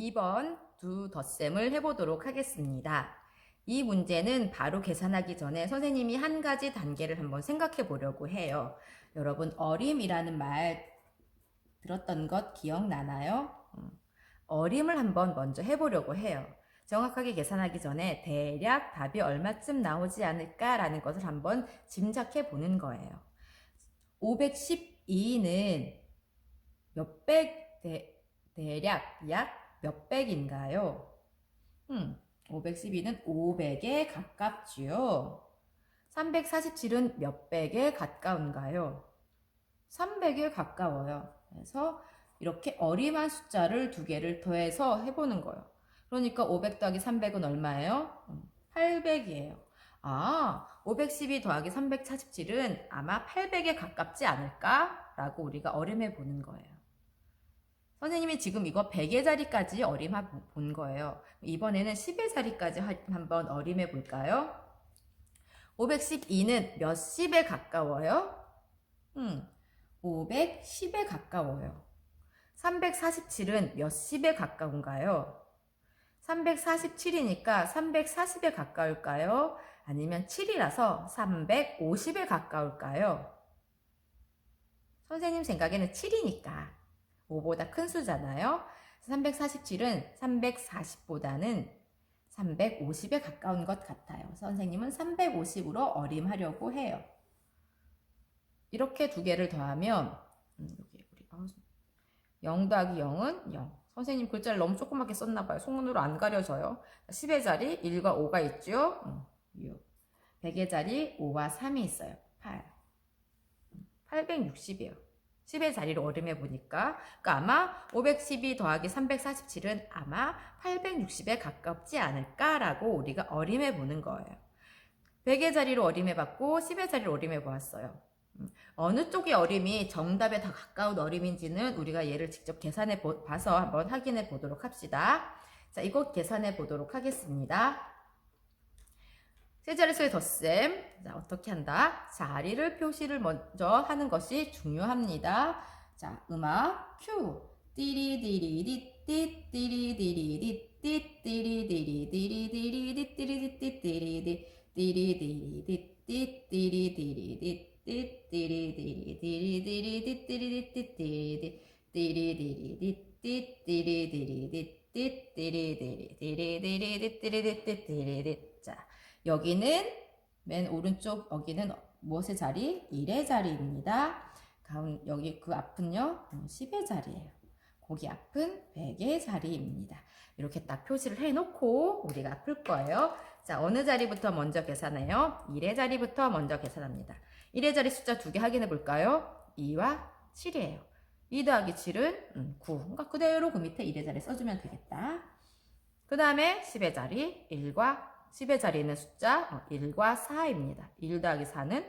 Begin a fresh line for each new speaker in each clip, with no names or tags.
2번 두 덧셈을 해보도록 하겠습니다. 이 문제는 바로 계산하기 전에 선생님이 한 가지 단계를 한번 생각해 보려고 해요. 여러분, 어림이라는 말 들었던 것 기억나나요? 음, 어림을 한번 먼저 해보려고 해요. 정확하게 계산하기 전에 대략 답이 얼마쯤 나오지 않을까라는 것을 한번 짐작해 보는 거예요. 512는 몇백 대, 대략 약 몇백인가요? 음, 512는 500에 가깝지요. 347은 몇백에 가까운가요? 300에 가까워요. 그래서 이렇게 어림한 숫자를 두 개를 더해서 해보는 거예요. 그러니까 500 더하기 300은 얼마예요? 800이에요. 아, 512 더하기 347은 아마 800에 가깝지 않을까라고 우리가 어림해 보는 거예요. 선생님이 지금 이거 100의 자리까지 어림해 본 거예요. 이번에는 10의 자리까지 한번 어림해 볼까요? 512는 몇 십에 가까워요? 음, 510에 가까워요. 347은 몇 십에 가까운가요? 347이니까 340에 가까울까요? 아니면 7이라서 350에 가까울까요? 선생님 생각에는 7이니까 5보다 큰 수잖아요. 347은 340보다는 350에 가까운 것 같아요. 선생님은 350으로 어림하려고 해요. 이렇게 두 개를 더하면 음, 여기 우리 0 더하기 0은 0. 선생님 글자를 너무 조그맣게 썼나 봐요. 송문으로 안 가려져요. 10의 자리 1과 5가 있죠. 6. 100의 자리 5와 3이 있어요. 8. 860이에요. 10의 자리를 어림해 보니까 그러니까 아마 512 더하기 347은 아마 860에 가깝지 않을까라고 우리가 어림해 보는 거예요. 100의 자리로 어림해 봤고 10의 자리로 어림해 보았어요. 어느 쪽의 어림이 정답에 더 가까운 어림인지는 우리가 얘를 직접 계산해 봐서 한번 확인해 보도록 합시다. 자, 이것 계산해 보도록 하겠습니다. 세 자릿수의 덧셈. 자, 어떻게 한다? 자리를 표시를 먼저 하는 것이 중요합니다. 자, 음악 큐. 띠리디리디 띠 띠리디리디 띠 띠리디리디리디리디 띠리디디 띠리디 띠리디리디 띠 띠리디리디 자, 여기는 맨 오른쪽 여기는 무엇의 자리? 1의 자리입니다. 여기 그 앞은요 10의 자리예요. 거기 앞은 100의 자리입니다. 이렇게 딱 표시를 해놓고 우리가 풀 거예요. 자, 어느 자리부터 먼저 계산해요? 1의 자리부터 먼저 계산합니다. 1의 자리 숫자 두 개 확인해 볼까요? 2와 7이에요. 2 더하기 7은 9. 그러니까 그대로 그 밑에 1의 자리 써주면 되겠다. 그 다음에 10의 자리 1과 10의 자리에 있는 숫자 1과 4입니다. 1 더하기 4는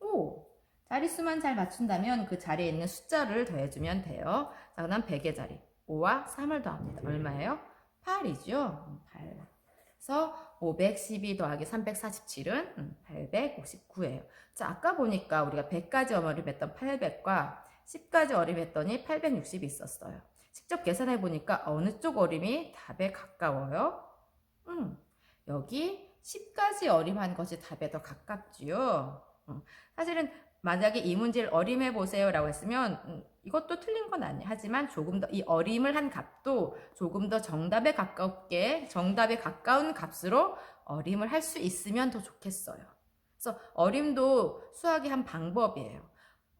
5. 자릿수만 잘 맞춘다면 그 자리에 있는 숫자를 더해주면 돼요. 자, 그 다음 100의 자리 5와 3을 더합니다. 얼마예요? 8이죠. 8. 그래서 512 더하기 347은 859예요. 자, 아까 보니까 우리가 100까지 어림했던 800과 10까지 어림했더니 860이 있었어요. 직접 계산해 보니까 어느 쪽 어림이 답에 가까워요? 음, 여기 10까지 어림한 것이 답에 더 가깝지요. 음, 사실은 만약에 이 문제를 어림해 보세요라고 했으면 음, 이것도 틀린 건 아니에요. 하지만 조금 더 이 어림을 한 값도 조금 더 정답에 가깝게 정답에 가까운 값으로 어림을 할 수 있으면 더 좋겠어요. 그래서 어림도 수학의 한 방법이에요.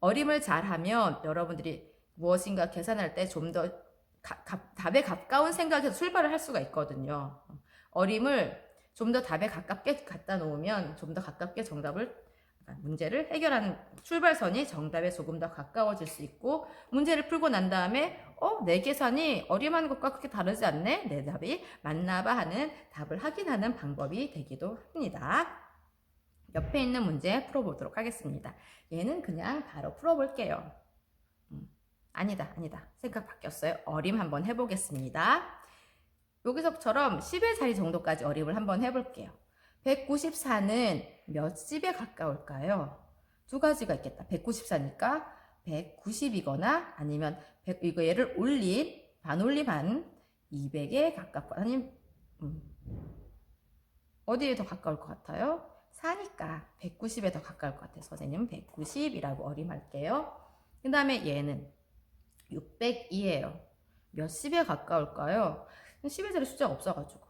어림을 잘하면 여러분들이 무엇인가 계산할 때 좀 더 답에 가까운 생각에서 출발을 할 수가 있거든요. 어림을 좀 더 답에 가깝게 갖다 놓으면 좀 더 가깝게 정답을 문제를 해결하는 출발선이 정답에 조금 더 가까워질 수 있고 문제를 풀고 난 다음에 어, 내 계산이 어림한 것과 그렇게 다르지 않네? 내 답이 맞나봐 하는 답을 확인하는 방법이 되기도 합니다. 옆에 있는 문제 풀어보도록 하겠습니다. 얘는 그냥 바로 풀어볼게요. 음, 아니다, 아니다. 생각 바뀌었어요. 어림 한번 해보겠습니다. 여기서처럼 10의 자리 정도까지 어림을 한번 해볼게요. 194는 몇 집에 가까울까요? 두 가지가 있겠다. 194니까 190이거나 아니면 100, 이거 얘를 올린 반올림 한 200에 가깝고 아니 음, 어디에 더 가까울 것 같아요? 4니까 190에 더 가까울 것 같아요. 선생님은 190이라고 어림할게요. 그 다음에 얘는 602예요. 몇 십에 가까울까요? 10의 자리 숫자가 없어가지고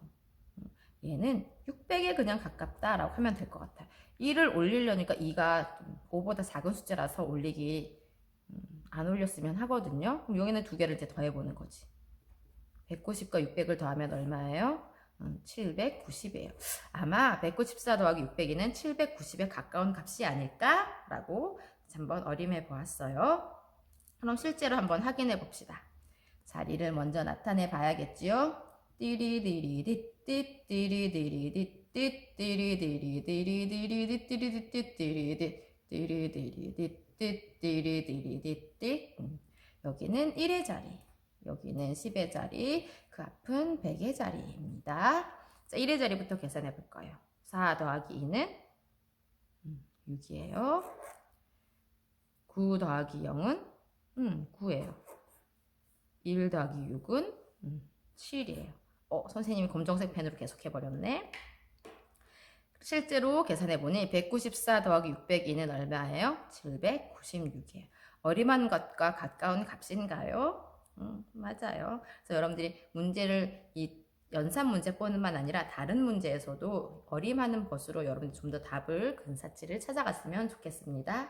얘는 600에 그냥 가깝다라고 하면 될 것 같아요. 1을 올리려니까 2가 5보다 작은 숫자라서 올리기 음, 안 올렸으면 하거든요. 그럼 여기는 두 개를 이제 더해보는 거지. 190과 600을 더하면 얼마예요? 음, 790이에요. 아마 194 더하기 600이는 790에 가까운 값이 아닐까라고 한번 어림해 보았어요. 그럼 실제로 한번 확인해 봅시다. 자리를 먼저 나타내 봐야겠지요? 띠리디리디 띠띠리디리디 띠띠리디리디리디리디 띠리디띠리디 띠리디리디 띠띠리디리디 여기는 1의 자리 여기는 10의 자리 그 앞은 100의 자리입니다. 자, 1의 자리부터 계산해 볼까요? 4 더하기 2는 6이에요. 9 더하기 0은 음, 9예요. 1 더하기 6은 음, 7이에요. 어, 선생님이 검정색 펜으로 계속 해버렸네. 실제로 계산해보니 194 더하기 602는 얼마예요? 796이에요. 어림한 것과 가까운 값인가요? 음, 맞아요. 그래서 여러분들이 문제를 이 연산 문제뿐만 아니라 다른 문제에서도 어림하는 것으로 여러분들 좀더 답을 근사치를 찾아갔으면 좋겠습니다.